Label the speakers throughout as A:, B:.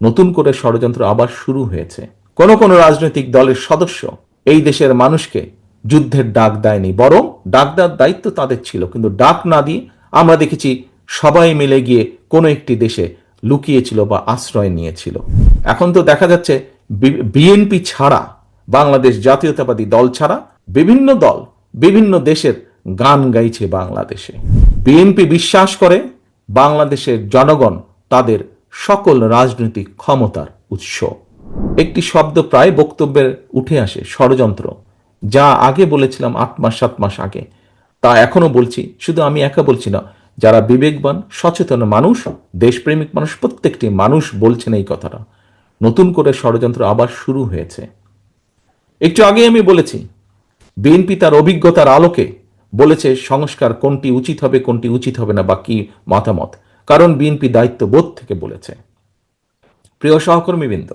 A: নতুন করে ষড়যন্ত্র আবার শুরু হয়েছে। কোন কোন রাজনৈতিক দলের সদস্য এই দেশের মানুষকে যুদ্ধের ডাক দেয়নি, বরং ডাক দেওয়ার দায়িত্ব তাদের ছিল। কিন্তু ডাক না দিয়ে আমরা দেখেছি সবাই মিলে গিয়ে কোনো একটি দেশে লুকিয়েছিল বা আশ্রয় নিয়েছিল। এখন তো দেখা যাচ্ছে বিএনপি ছাড়া, বাংলাদেশ জাতীয়তাবাদী দল ছাড়া বিভিন্ন দল বিভিন্ন দেশের গান গাইছে বাংলাদেশে। বিএনপি বিশ্বাস করে বাংলাদেশের জনগণ তাদের সকল রাজনৈতিক ক্ষমতার উৎস। একটি শব্দ প্রায় বক্তব্যের উঠে আসে, ষড়যন্ত্র। যা আগে বলেছিলাম আট মাস, সাত মাস আগে, তা এখনও বলছি। শুধু আমি একা বলছি না, যারা বিবেকবান, সচেতন মানুষ, দেশপ্রেমিক মানুষ, প্রত্যেকটি মানুষ বলছেন এই কথাটা। নতুন করে ষড়যন্ত্র আবার শুরু হয়েছে। একটু আগে আমি বলেছি, বিএনপি তার অভিজ্ঞতার আলোকে বলেছে সংস্কার কোনটি উচিত হবে, কোনটি উচিত হবে না, বা কি মতামত। কারণ বিএনপি দায়িত্ববোধ থেকে বলেছে। প্রিয় সহকর্মীবৃন্দ,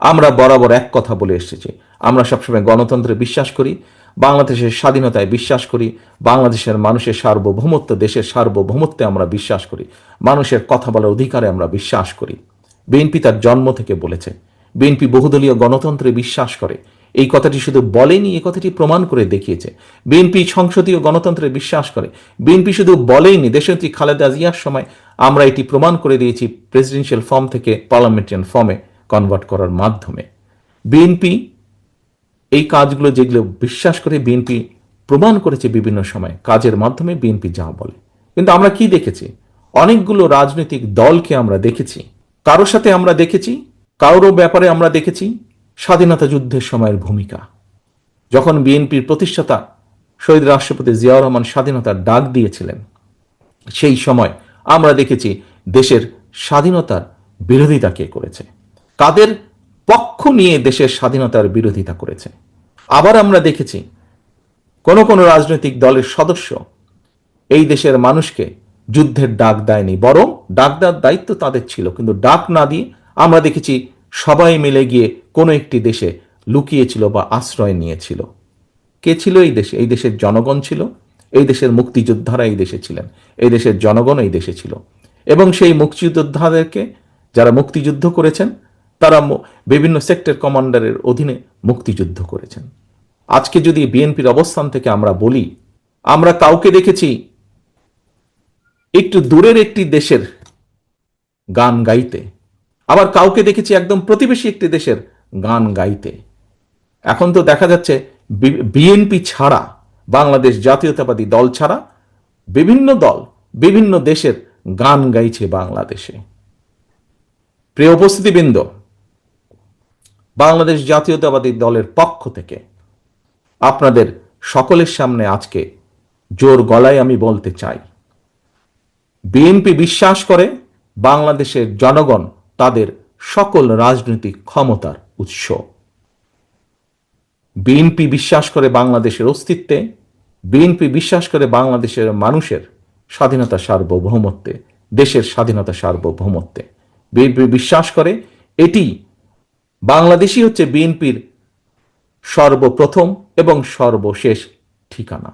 A: আমরা বরাবর এক কথা বলে এসেছি। আমরা সবসময় গণতন্ত্রে বিশ্বাস করি, বাংলাদেশের স্বাধীনতায় বিশ্বাস করি, বাংলাদেশের মানুষের সার্বভৌমত্ব, দেশের সার্বভৌমত্বে আমরা বিশ্বাস করি, মানুষের কথা বলার অধিকারে আমরা বিশ্বাস করি। বিএনপি তার জন্ম থেকে বলেছে। বিএনপি বহুদলীয় গণতন্ত্রে বিশ্বাস করে। এই কথাটি শুধু বলেনি, এই কথাটি প্রমাণ করে দেখিয়েছে। বিএনপি সংসদীয় গণতন্ত্রে বিশ্বাস করে। বিএনপি শুধু বলেইনি, দেশনেত্রী খালেদা জিয়ার সময় আমরা এটি প্রমাণ করে দিয়েছি প্রেসিডেন্সিয়াল ফর্ম থেকে পার্লামেন্টারিয়ান ফর্মে কনভার্ট করার মাধ্যমে। বিএনপি এই কাজগুলো যেগুলো বিশ্বাস করে বিএনপি প্রমাণ করেছে বিভিন্ন সময়, কাজের মাধ্যমে বিএনপি যা বলে। কিন্তু আমরা কি দেখেছি? অনেকগুলো রাজনৈতিক দলকে আমরা দেখেছি। কারোর সাথে আমরা দেখেছি, কারোর ব্যাপারে আমরা দেখেছি স্বাধীনতা যুদ্ধের সময়ের ভূমিকা। যখন বিএনপির প্রতিষ্ঠাতা শহীদ রাষ্ট্রপতি জিয়াউর রহমান স্বাধীনতার ডাক দিয়েছিলেন, সেই সময় আমরা দেখেছি দেশের স্বাধীনতার বিরোধিতা কে করেছে। কাদের পক্ষ নিয়ে দেশের স্বাধীনতার বিরোধিতা করেছে। আবার আমরা দেখেছি কোন কোন রাজনৈতিক দলের সদস্য এই দেশের মানুষকে যুদ্ধের ডাক দেয়নি, বরং ডাক দেওয়ার দায়িত্ব তাদের ছিল। কিন্তু ডাক না দিয়ে আমরা দেখেছি সবাই মিলে গিয়ে কোনো একটি দেশে লুকিয়েছিল বা আশ্রয় নিয়েছিল। কে ছিল এই দেশে? এই দেশের জনগণ ছিল, এই দেশের মুক্তিযোদ্ধারা এই দেশে ছিলেন, এই দেশের জনগণ এই দেশে ছিল। এবং সেই মুক্তিযোদ্ধাদেরকে যারা মুক্তিযুদ্ধ করেছেন, তারা বিভিন্ন সেক্টর কমান্ডারের অধীনে মুক্তিযুদ্ধ করেছেন। আজকে যদি বিএনপির অবস্থান থেকে আমরা বলি, আমরা কাউকে দেখেছি একটু দূরের একটি দেশের গান গাইতে। আবার কাউকে দেখেছি একদম প্রতিবেশী একটি দেশের গান গাইতে। এখন তো দেখা যাচ্ছে বিএনপি ছাড়া, বাংলাদেশ জাতীয়তাবাদী দল ছাড়া বিভিন্ন দল বিভিন্ন দেশের গান গাইছে বাংলাদেশে। প্রিয় উপস্থিতিবৃন্দ, বাংলাদেশ জাতীয়তাবাদী দলের পক্ষ থেকে আপনাদের সকলের সামনে আজকে জোর গলায় আমি বলতে চাই, বিএনপি বিশ্বাস করে বাংলাদেশের জনগণ তাদের সকল রাজনৈতিক ক্ষমতার উৎস। বিএনপি বিশ্বাস করে বাংলাদেশের অস্তিত্বে, বিএনপি বিশ্বাস করে বাংলাদেশের মানুষের স্বাধীনতা সার্বভৌমত্বে, দেশের স্বাধীনতা সার্বভৌমত্বে। বিএনপি বিশ্বাস করে এটি বাংলাদেশই হচ্ছে বিএনপির সর্বপ্রথম এবং সর্বশেষ ঠিকানা।